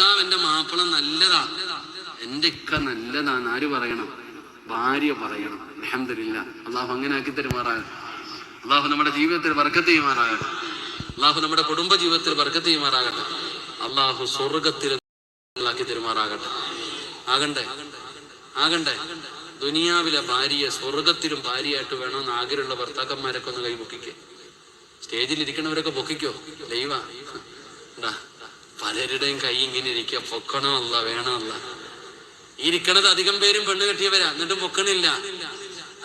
ഭർത്താവ് എന്റെ മാപ്പിള നല്ലതാ. എന്റെ ഇക്ക നല്ലതാന്ന് ആര് പറയണം? ഭാര്യ പറയണം. അലഹമില്ല അള്ളാഹു അങ്ങനെ ആക്കി തരുമാറാകട്ടെ. അള്ളാഹു നമ്മുടെ ജീവിതത്തിൽ വർക്കത്ത് ചെയ്യുമാറാകട്ടെ. അള്ളാഹു നമ്മുടെ കുടുംബ ജീവിതത്തിൽ വർക്കത്ത് ചെയ്യുമാറാകട്ടെ. അള്ളാഹു സ്വർഗത്തിൽ ആക്കി തരുമാറാകട്ടെ. ആകണ്ടേ? ആകണ്ടേ? ദുനിയാവിലെ ഭാര്യയെ സ്വർഗത്തിലും ഭാര്യയായിട്ട് വേണമെന്ന് ആഗ്രഹമുള്ള ഭർത്താക്കന്മാരൊക്കെ ഒന്ന് കൈ പൊക്കിക്കേ. സ്റ്റേജിൽ ഇരിക്കണവരൊക്കെ പൊക്കിക്കോ? ദൈവ. എന്താ? പലരുടെയും കൈ ഇങ്ങനെ ഇരിക്കുക. പൊക്കണമല്ല വേണമല്ല. ഇരിക്കണത് അധികം പേരും പെണ്ണ് കെട്ടിയവരാ. എന്നിട്ടും പൊക്കണില്ല.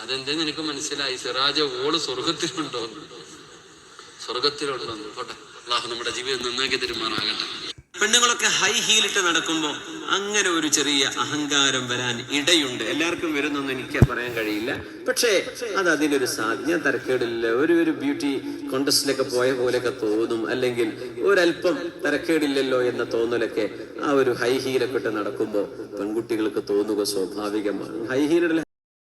അതെന്തേ നിനക്ക് മനസ്സിലായി? സിറാജ ഓൾ സ്വർഗത്തിലുണ്ടോ സ്വർഗത്തിലുണ്ടോ പോട്ടെ. അള്ളാഹു നമ്മുടെ ജീവിതം നന്നാക്കി തരുമാറാകട്ടെ. പെണ്ണുങ്ങളൊക്കെ ഹൈ ഹീലിട്ട് നടക്കുമ്പോൾ അങ്ങനെ ഒരു ചെറിയ അഹങ്കാരം വരാൻ ഇടയുണ്ട്. എല്ലാവർക്കും വരുന്നൊന്നും എനിക്ക് പറയാൻ കഴിയില്ല. പക്ഷേ അത് അതിനൊരു ഞാൻ തരക്കേടില്ല. ഒരു ഒരു ബ്യൂട്ടി കോണ്ടസ്റ്റിലൊക്കെ പോയ പോലെയൊക്കെ തോന്നും. അല്ലെങ്കിൽ ഒരല്പം തരക്കേടില്ലല്ലോ എന്ന തോന്നലൊക്കെ ആ ഒരു ഹൈ ഹീലൊക്കെ ഇട്ട് നടക്കുമ്പോൾ പെൺകുട്ടികൾക്ക് തോന്നുക സ്വാഭാവികമാണ്. ഹൈ ഹീലിടല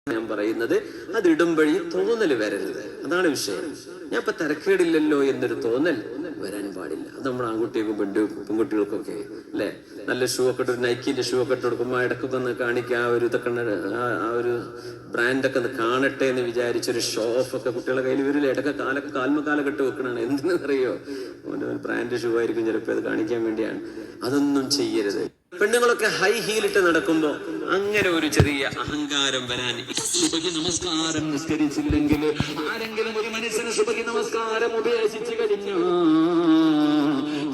ഞാൻ പറയുന്നത് അത് വഴി തോന്നൽ വരരുത്. അതാണ് വിഷയം. ഞാൻ ഇപ്പൊ തരക്കേടില്ലല്ലോ എന്നൊരു തോന്നൽ വരാൻ പാടില്ല. അത് നമ്മൾ ആൺകുട്ടികൾക്കും പെണ്ണു പെൺകുട്ടികൾക്കൊക്കെ അല്ലെ? നല്ല ഷൂ ഒക്കെ ഇട്ട് നൈക്കിന്റെ ഷൂ ഒക്കെ ഇട്ട് കൊടുക്കുമ്പോൾ ഇടക്കൊക്കെ ഒന്ന് കാണിക്കുക ആ ഒരു ഇതൊക്കെ ആ- ഒരു ബ്രാൻഡൊക്കെ ഒന്ന് കാണട്ടെ എന്ന് വിചാരിച്ചൊരു ഷോ ഓഫ് ഒക്കെ കുട്ടികളുടെ കയ്യിൽ വരില്ല? ഇടയ്ക്ക് കാലൊക്കെ കാൽമ കാലൊക്കെ ഇട്ട് വെക്കണാണ് അവന്റെ ബ്രാൻഡ് ഷൂ ആയിരിക്കും ചിലപ്പോൾ അത് കാണിക്കാൻ വേണ്ടിയാണ്. അതൊന്നും ചെയ്യരുത്. പെണ്ണുങ്ങളൊക്കെ ഹൈ ഹീൽ ഇട്ട് നടക്കുമ്പോ അങ്ങനെ ഒരു ചെറിയ അഹങ്കാരം വരാൻ നമസ്കാരം നിസ്കരിച്ചില്ലെങ്കിൽ ആരെങ്കിലും ഒരു മനുഷ്യന് സുബഹി നമസ്കാരം ഉപേക്ഷിച്ചു കഴിഞ്ഞു.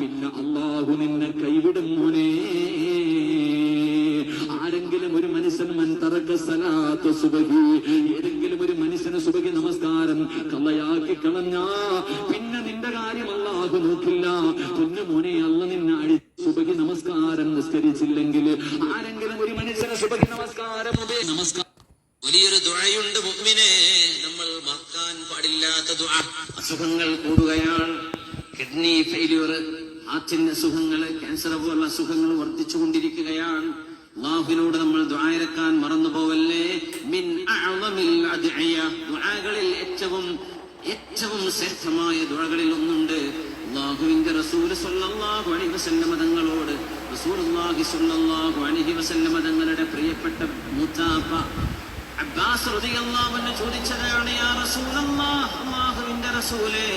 പിന്നെ അള്ളാഹു നിന്നെ കൈവിടും മോനെ. ആരെങ്കിലും ഒരു മനുഷ്യൻ മൻ തറക്ക സലാത്ത് സുബഹി ഏതെങ്കിലും ഒരു മനുഷ്യന് സുബഹി നമസ്കാരം കള്ളയാക്കി കളഞ്ഞ പിന്നെ നിന്റെ കാര്യം അള്ളാഹു നോക്കില്ല. പിന്നെ മോനെ അല്ല നിന്നെ അടി സുബഹി നമസ്കാരം നിസ്കരിച്ചില്ലെങ്കിൽ ആരെങ്കിലും ഒരു മനുഷ്യന് സുബഹി നമസ്കാരം നമസ്കാരം. വലിയൊരു ദുഴയുണ്ട് മുഅ്മിനെ. ദുആ. അസുഖങ്ങൾ കൂടുകയാണ് കിഡ്നി ഫെയിലിയർ ഹാർട്ടിന്റെ അസുഖങ്ങൾ ക്യാൻസർ പോലുള്ള അസുഖങ്ങൾ വർദ്ധിച്ചുകൊണ്ടിരിക്കുകയാണ് അള്ളാഹുവിനോട് നമ്മൾ ദ്വായരക്കാൻ മറന്നു പോവല്ലേ മിൻ ദ്വാകളിൽ ഏറ്റവും ഏറ്റവും ശ്രേഷ്ഠമായ ദ്വാകളിൽ ഒന്നുണ്ട്. അള്ളാഹുവിന്റെ റസൂൽ സല്ലല്ലാഹു അലൈഹി വസല്ലമ തങ്ങളോട് റസൂലുള്ളാഹി സല്ലല്ലാഹു അലൈഹി വസല്ലമ തങ്ങളുടെ പ്രിയപ്പെട്ട മുത്താപ്പ ചോദിച്ചതാണ് യാ റസൂലല്ലാഹ് അല്ലാഹുവിന്റെ റസൂലേ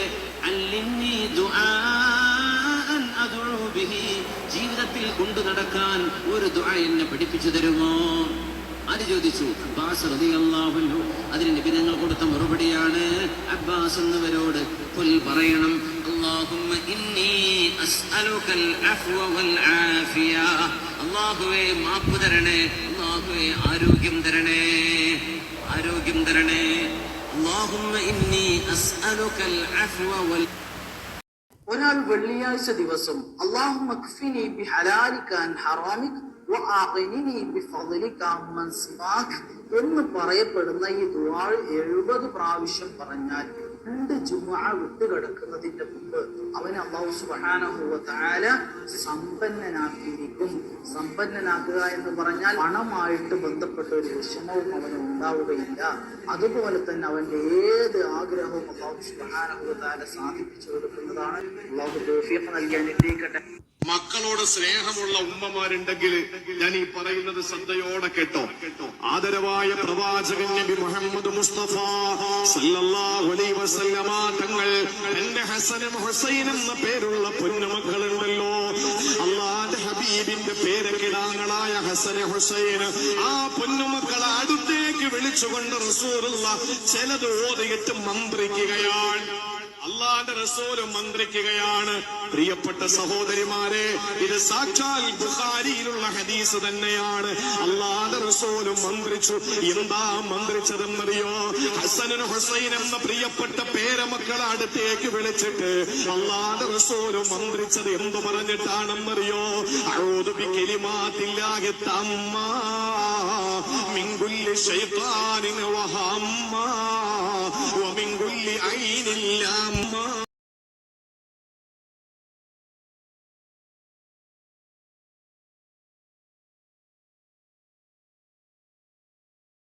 അല്ലിന്നി ദുആഅൻ അദ്ഉ ബിഹി ജീവിതത്തിൽ കൊണ്ടു നടക്കാൻ ഒരു ദുആ എന്നെ പഠിപ്പിച്ചു തരുമോ ആര് ചോദിച്ചു അബ്ബാസ് റളിയല്ലാഹു അൻഹു അതിന് നിബിധങ്ങൾ കൊടുത്ത മറുപടിയാണ് അബ്ബാസ് എന്നവരോട് പുൽ പറയണം اللهم إني أسألك العفو والعافية അള്ളാഹുവേ മാപ്പ് തരണേ ആരോഗ്യം തരണേ ആരോഗ്യം തരണേ. ഇന്നി അഫ്വ ഒരാൾ വെള്ളിയാഴ്ച ദിവസം അള്ളാഹു ബി എന്ന് പറയപ്പെടുന്ന ഈ ദുവാൾ എഴുപത് പ്രാവശ്യം പറഞ്ഞാൽ ജുമുഅ വിട്ടുകിടക്കുന്നതിന്റെ മുമ്പ് അവനെ അള്ളാഹു തആല സമ്പന്നനാക്കിയിരിക്കും. സമ്പന്നനാക്കുക എന്ന് പറഞ്ഞാൽ പണമായിട്ട് ബന്ധപ്പെട്ട ഒരു വിഷമവും അവന് ഉണ്ടാവുകയില്ല. അതുപോലെ തന്നെ അവന്റെ ഏത് ആഗ്രഹവും അള്ളാഹു തആല സാധിപ്പിച്ചു കൊടുക്കുന്നതാണ്. അള്ളാഹു നൽകാൻ എത്തിക്കട്ടെ മക്കളോട് സ്നേഹമുള്ള ഉമ്മമാരുണ്ടെങ്കിൽ ഞാൻ ഈ പറയുന്നത് ശ്രദ്ധയോടെ കേട്ടോ. ആദരവായ പ്രവാചകൻ നബി മുഹമ്മദ് മുസ്തഫ സല്ലല്ലാഹു അലൈഹി വസല്ലമ തങ്ങൾ എന്റെ ഹസനും ഹുസൈൻ എന്ന പേരുള്ള പൊന്നുമക്കളുണ്ടല്ലോ. അള്ളാന്റെ ഹബീബിന്റെ പേരക്കിടാങ്ങളായ ഹസൻ ഹുസൈൻ ആ പൊന്നുമക്കളെ അടുത്തേക്ക് വിളിച്ചുകൊണ്ട് റസൂറുള്ള ചിലത് ഓതിയിട്ട് മന്ത്രിക്കുകയാണ്. അള്ളാന്റെ റസൂല് മന്ത്രിക്കുകയാണ് പ്രിയപ്പെട്ട സഹോദരിമാരെ ഇത് സാക്ഷാൽ ബുഖാരിയിലുള്ള ഹദീസ് തന്നെയാണ് അള്ളാന്റെ റസൂല് മന്ത്രിച്ചു എന്താ മന്ത്രിച്ചതെന്നറിയോ ഹസനൻ ഹുസൈൻ എന്ന പ്രിയപ്പെട്ട പേരമക്കളെ അടുത്തേക്ക് വിളിച്ചിട്ട് അള്ളാന്റെ റസൂല് മന്ത്രിച്ചത് എന്തു പറഞ്ഞിട്ടാണെന്നറിയോ അഴോതു ബിക്കലിമാത്തില്ലാകെ തമ്മ മിങ്കുല്ലി ശൈത്താനിന് വഹമ്മ ومن كل عين அம்மா